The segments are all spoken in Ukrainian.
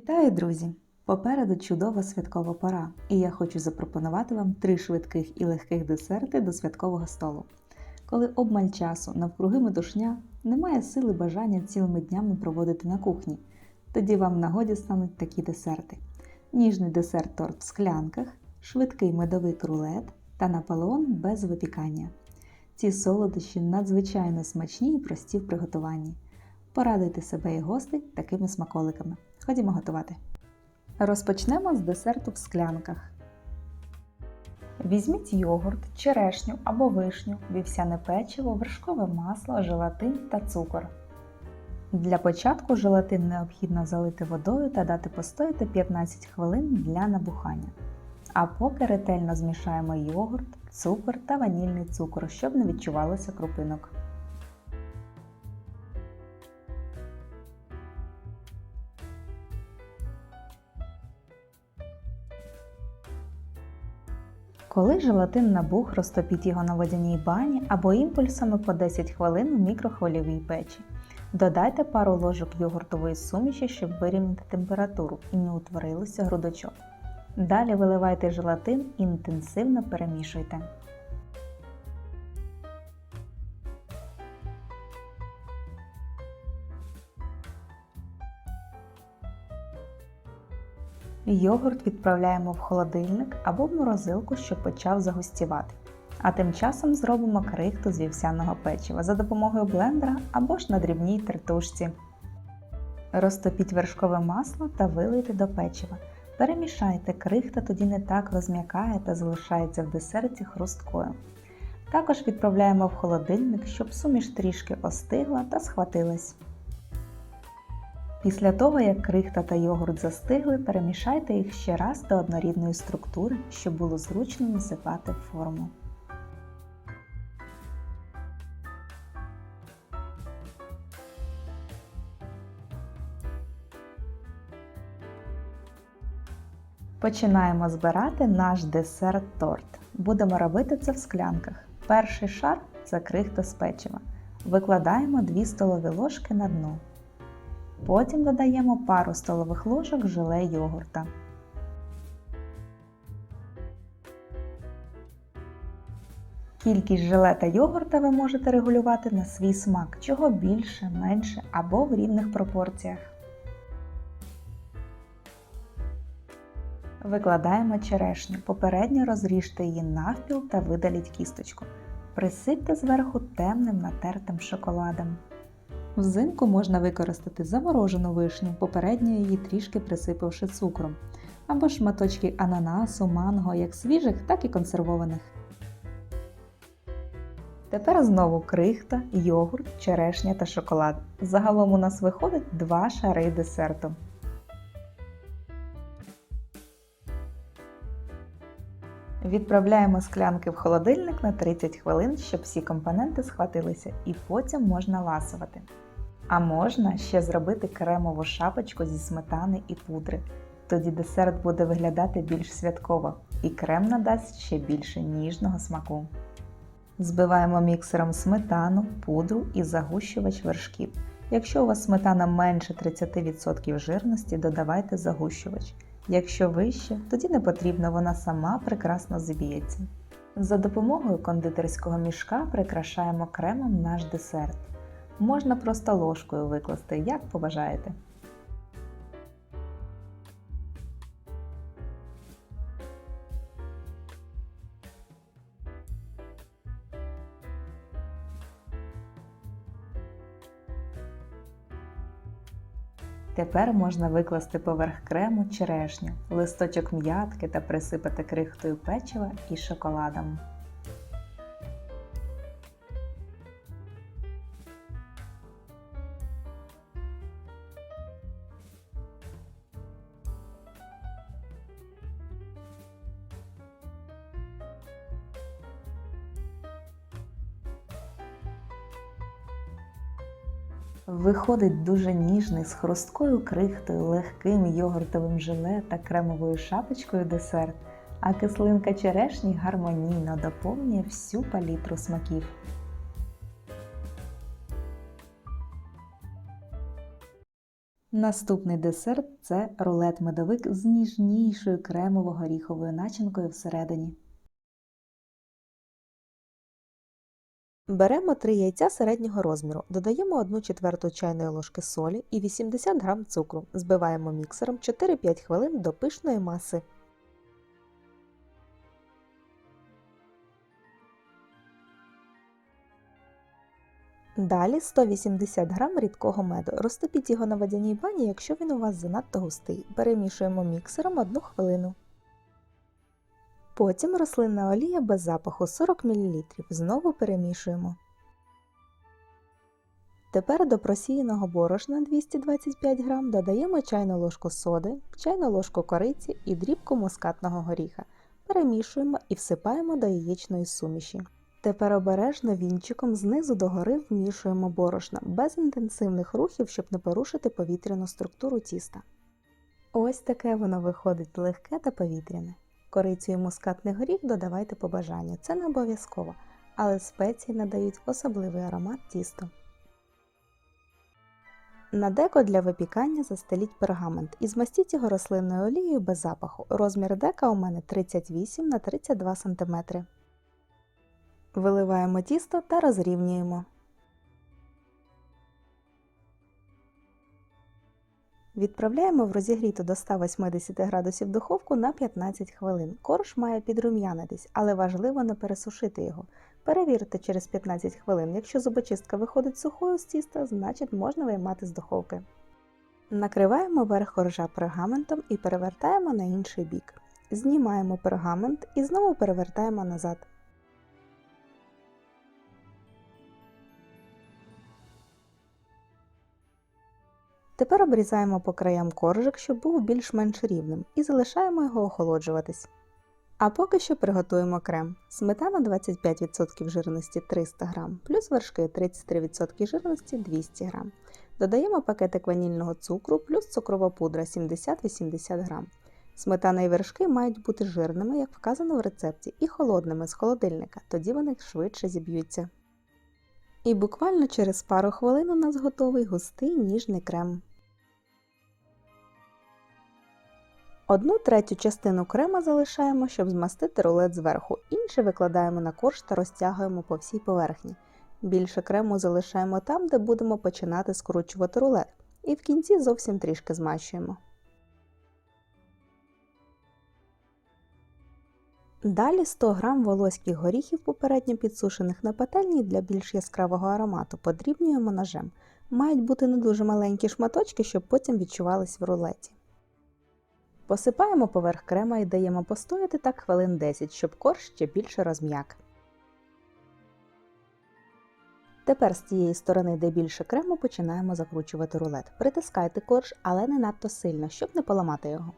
Вітаю, друзі! Попереду чудова святкова пора, і я хочу запропонувати вам три швидких і легких десерти до святкового столу. Коли обмаль часу навкруги метушня, немає сили бажання цілими днями проводити на кухні. Тоді вам в нагоді стануть такі десерти: ніжний десерт-торт в склянках, швидкий медовий крулет та наполеон без випікання. Ці солодощі надзвичайно смачні і прості в приготуванні. Порадуйте себе і гостей такими смаколиками. Ходімо готувати. Розпочнемо з десерту в склянках. Візьміть йогурт, черешню або вишню, вівсяне печиво, вершкове масло, желатин та цукор. Для початку желатин необхідно залити водою та дати постояти 15 хвилин для набухання. А поки ретельно змішаємо йогурт, цукор та ванільний цукор, щоб не відчувалося крупинок. Коли желатин набух, розтопіть його на водяній бані або імпульсами по 10 хвилин в мікрохвильовій печі. Додайте пару ложок йогуртової суміші, щоб вирівняти температуру і не утворилося грудочок. Далі виливайте желатин і інтенсивно перемішуйте. Йогурт відправляємо в холодильник або в морозилку, щоб почав загустівати. А тим часом зробимо крихту з вівсяного печива за допомогою блендера або ж на дрібній тертушці. Розтопіть вершкове масло та вилийте до печива. Перемішайте крихта, тоді не так розм'якає та залишається в десерті хрусткою. Також відправляємо в холодильник, щоб суміш трішки остигла та схватилась. Після того, як крихта та йогурт застигли, перемішайте їх ще раз до однорідної структури, щоб було зручно насипати форму. Починаємо збирати наш десерт-торт. Будемо робити це в склянках. Перший шар це крихта з печива. Викладаємо 2 столові ложки на дно. Потім додаємо пару столових ложок желе йогурта. Кількість желе та йогурта ви можете регулювати на свій смак, чого більше, менше або в рівних пропорціях. Викладаємо черешню. Попередньо розріжте її навпіл та видаліть кісточку. Присипте зверху темним натертим шоколадом. Взимку можна використати заморожену вишню, попередньо її трішки присипавши цукром, або шматочки ананасу, манго, як свіжих, так і консервованих. Тепер знову крихта, йогурт, черешня та шоколад. Загалом у нас виходить два шари десерту. Відправляємо склянки в холодильник на 30 хвилин, щоб всі компоненти схватилися, і потім можна ласувати. А можна ще зробити кремову шапочку зі сметани і пудри. Тоді десерт буде виглядати більш святково, і крем надасть ще більше ніжного смаку. Збиваємо міксером сметану, пудру і загущувач вершків. Якщо у вас сметана менше 30% жирності, додавайте загущувач. Якщо вище, тоді не потрібно, вона сама прекрасно зб'ється. За допомогою кондитерського мішка прикрашаємо кремом наш десерт. Можна просто ложкою викласти, як побажаєте. Тепер можна викласти поверх крему черешню, листочок м'ятки та присипати крихтою печива і шоколадом. Виходить дуже ніжний з хрусткою крихтою, легким йогуртовим желе та кремовою шапочкою десерт, а кислинка черешні гармонійно доповнює всю палітру смаків. Наступний десерт це рулет-медовик з ніжнішою кремово-горіховою начинкою всередині. Беремо 3 яйця середнього розміру, додаємо 1 четверту чайної ложки солі і 80 г цукру. Збиваємо міксером 4-5 хвилин до пишної маси. Далі 180 г рідкого меду. Розтопіть його на водяній бані, якщо він у вас занадто густий. Перемішуємо міксером 1 хвилину. Потім рослинна олія без запаху 40 мл. Знову перемішуємо. Тепер до просіяного борошна 225 г додаємо чайну ложку соди, чайну ложку кориці і дрібку мускатного горіха. Перемішуємо і всипаємо до яєчної суміші. Тепер обережно вінчиком знизу до гори вмішуємо борошна без інтенсивних рухів, щоб не порушити повітряну структуру тіста. Ось таке воно виходить легке та повітряне. Корицю і мускатний горіх додавайте по бажанню, це не обов'язково, але спеції надають особливий аромат тісту. На деко для випікання застеліть пергамент і змастіть його рослинною олією без запаху. Розмір дека у мене 38 на 32 см. Виливаємо тісто та розрівнюємо. Відправляємо в розігріту до 180 градусів духовку на 15 хвилин. Корж має підрум'янитись, але важливо не пересушити його. Перевірте через 15 хвилин. Якщо зубочистка виходить сухою з тіста, значить можна виймати з духовки. Накриваємо верх коржа пергаментом і перевертаємо на інший бік. Знімаємо пергамент і знову перевертаємо назад. Тепер обрізаємо по краям коржик, щоб був більш-менш рівним, і залишаємо його охолоджуватись. А поки що приготуємо крем. Сметана 25% жирності 300 г, плюс вершки 33% жирності 200 г. Додаємо пакетик ванільного цукру плюс цукрова пудра 70-80 г. Сметана і вершки мають бути жирними, як вказано в рецепті, і холодними з холодильника, тоді вони швидше зіб'ються. І буквально через пару хвилин у нас готовий густий ніжний крем. Одну третю частину крема залишаємо, щоб змастити рулет зверху, інше викладаємо на корж та розтягуємо по всій поверхні. Більше крему залишаємо там, де будемо починати скручувати рулет, і в кінці зовсім трішки змащуємо. Далі 100 г волоських горіхів, попередньо підсушених на пательні для більш яскравого аромату, подрібнюємо ножем. Мають бути не дуже маленькі шматочки, щоб потім відчувались в рулеті. Посипаємо поверх крема і даємо постояти так хвилин 10, щоб корж ще більше розм'як. Тепер з тієї сторони, де більше крему, починаємо закручувати рулет. Притискайте корж, але не надто сильно, щоб не поламати його.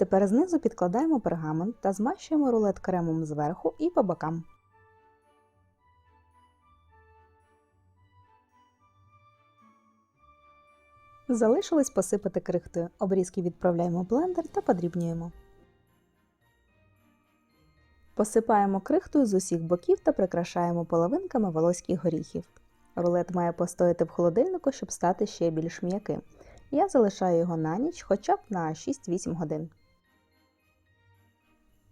Тепер знизу підкладаємо пергамент та змащуємо рулет кремом зверху і по бокам. Залишилось посипати крихтою. Обрізки відправляємо в блендер та подрібнюємо. Посипаємо крихтою з усіх боків та прикрашаємо половинками волоських горіхів. Рулет має постояти в холодильнику, щоб стати ще більш м'яким. Я залишаю його на ніч хоча б на 6-8 годин.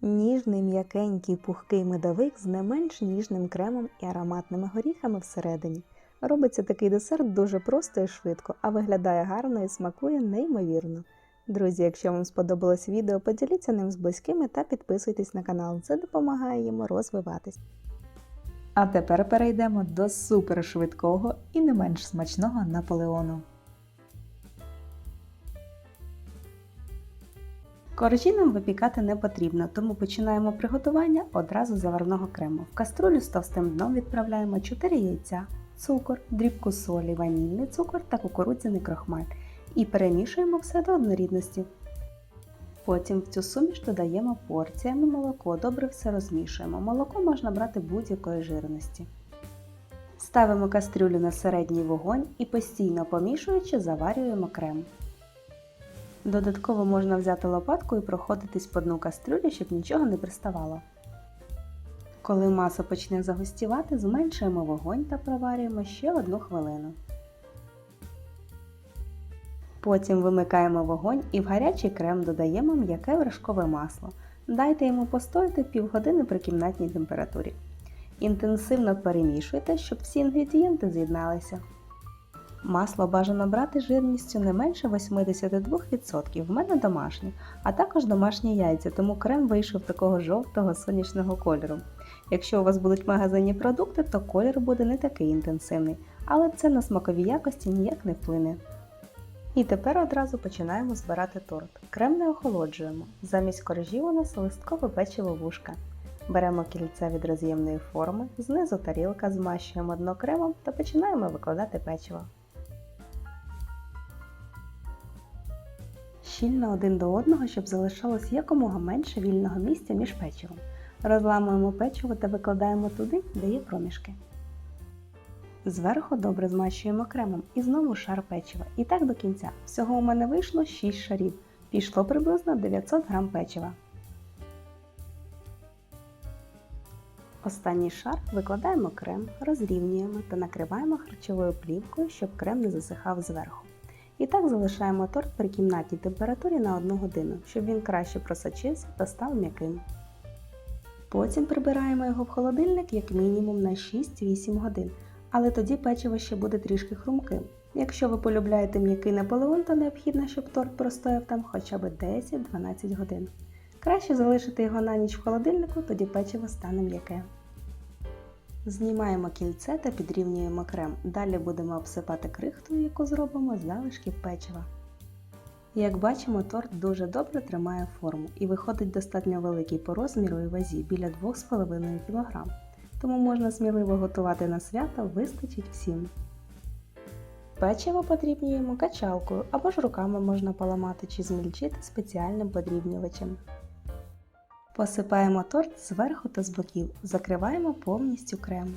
Ніжний м'якенький пухкий медовик з не менш ніжним кремом і ароматними горіхами всередині. Робиться такий десерт дуже просто і швидко, а виглядає гарно і смакує неймовірно. Друзі, якщо вам сподобалось відео, поділіться ним з близькими та підписуйтесь на канал, це допомагає йому розвиватись. А тепер перейдемо до супершвидкого і не менш смачного Наполеону. Коржі нам випікати не потрібно, тому починаємо приготування одразу заварного крему. В каструлю з товстим дном відправляємо 4 яйця, цукор, дрібку солі, ванільний цукор та кукурудзяний крохмаль і перемішуємо все до однорідності. Потім в цю суміш додаємо порціями молоко, добре все розмішуємо. Молоко можна брати будь-якої жирності. Ставимо кастрюлю на середній вогонь і постійно помішуючи заварюємо крем. Додатково можна взяти лопатку і проходитись по дну кастрюлі, щоб нічого не приставало. Коли маса почне загустівати, зменшуємо вогонь та проварюємо ще одну хвилину. Потім вимикаємо вогонь і в гарячий крем додаємо м'яке вершкове масло. Дайте йому постояти півгодини при кімнатній температурі. Інтенсивно перемішуйте, щоб всі інгредієнти з'єдналися. Масло бажано брати жирністю не менше 82%, в мене домашнє, а також домашні яйця, тому крем вийшов такого жовтого сонячного кольору. Якщо у вас будуть магазинні продукти, то колір буде не такий інтенсивний, але це на смакові якості ніяк не вплине. І тепер одразу починаємо збирати торт. Крем не охолоджуємо. Замість коржів у нас листкове печиво вушка. Беремо кільце від роз'ємної форми, знизу тарілка, змащуємо дно кремом та починаємо викладати печиво. Щільно один до одного, щоб залишалось якомога менше вільного місця між печивом. Розламуємо печиво та викладаємо туди, де є проміжки. Зверху добре змащуємо кремом і знову шар печива. І так до кінця. Всього у мене вийшло 6 шарів. Пішло приблизно 900 г печива. Останній шар викладаємо крем, розрівнюємо та накриваємо харчовою плівкою, щоб крем не засихав зверху. І так залишаємо торт при кімнатній температурі на 1 годину, щоб він краще просочився та став м'яким. Потім прибираємо його в холодильник як мінімум на 6-8 годин, але тоді печиво ще буде трішки хрумким. Якщо ви полюбляєте м'який наполеон, то необхідно, щоб торт простояв там хоча б 10-12 годин. Краще залишити його на ніч в холодильнику, тоді печиво стане м'яке. Знімаємо кільце та підрівнюємо крем. Далі будемо обсипати крихтою, яку зробимо з залишків печива. Як бачимо, торт дуже добре тримає форму і виходить достатньо великий по розміру і вазі біля 2,5 кг. Тому можна сміливо готувати на свято, вистачить всім. Печиво подрібнюємо качалкою або ж руками можна поламати чи змільчити спеціальним подрібнювачем. Посипаємо торт зверху та з боків, закриваємо повністю крем.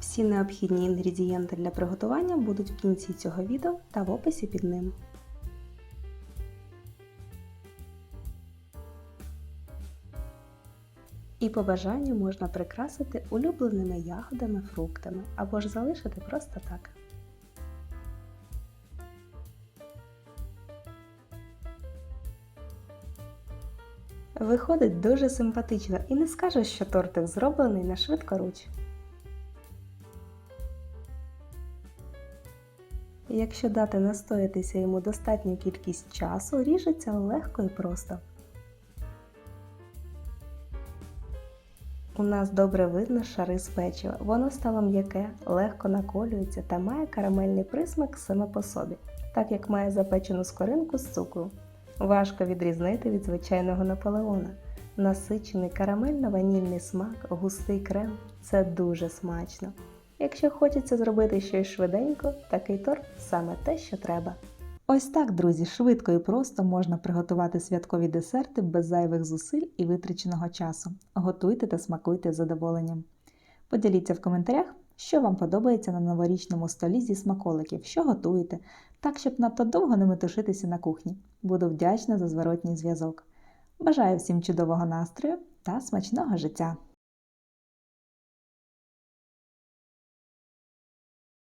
Всі необхідні інгредієнти для приготування будуть в кінці цього відео та в описі під ним. І по бажанню можна прикрасити улюбленими ягодами, фруктами або ж залишити просто так. Виходить дуже симпатично і не скажеш, що тортик зроблений на швидкоруч. Якщо дати настоятися йому достатню кількість часу, ріжеться легко і просто. У нас добре видно шари з печива. Воно стало м'яке, легко наколюється та має карамельний присмак саме по собі, так як має запечену скоринку з цукру. Важко відрізнити від звичайного наполеона. Насичений карамельно-ванільний смак, густий крем це дуже смачно. Якщо хочеться зробити щось швиденько, такий торт саме те, що треба. Ось так, друзі, швидко і просто можна приготувати святкові десерти без зайвих зусиль і витраченого часу. Готуйте та смакуйте з задоволенням. Поділіться в коментарях, що вам подобається на новорічному столі зі смаколиків, що готуєте, так щоб надто довго не метушитися на кухні. Буду вдячна за зворотній зв'язок. Бажаю всім чудового настрою та смачного життя!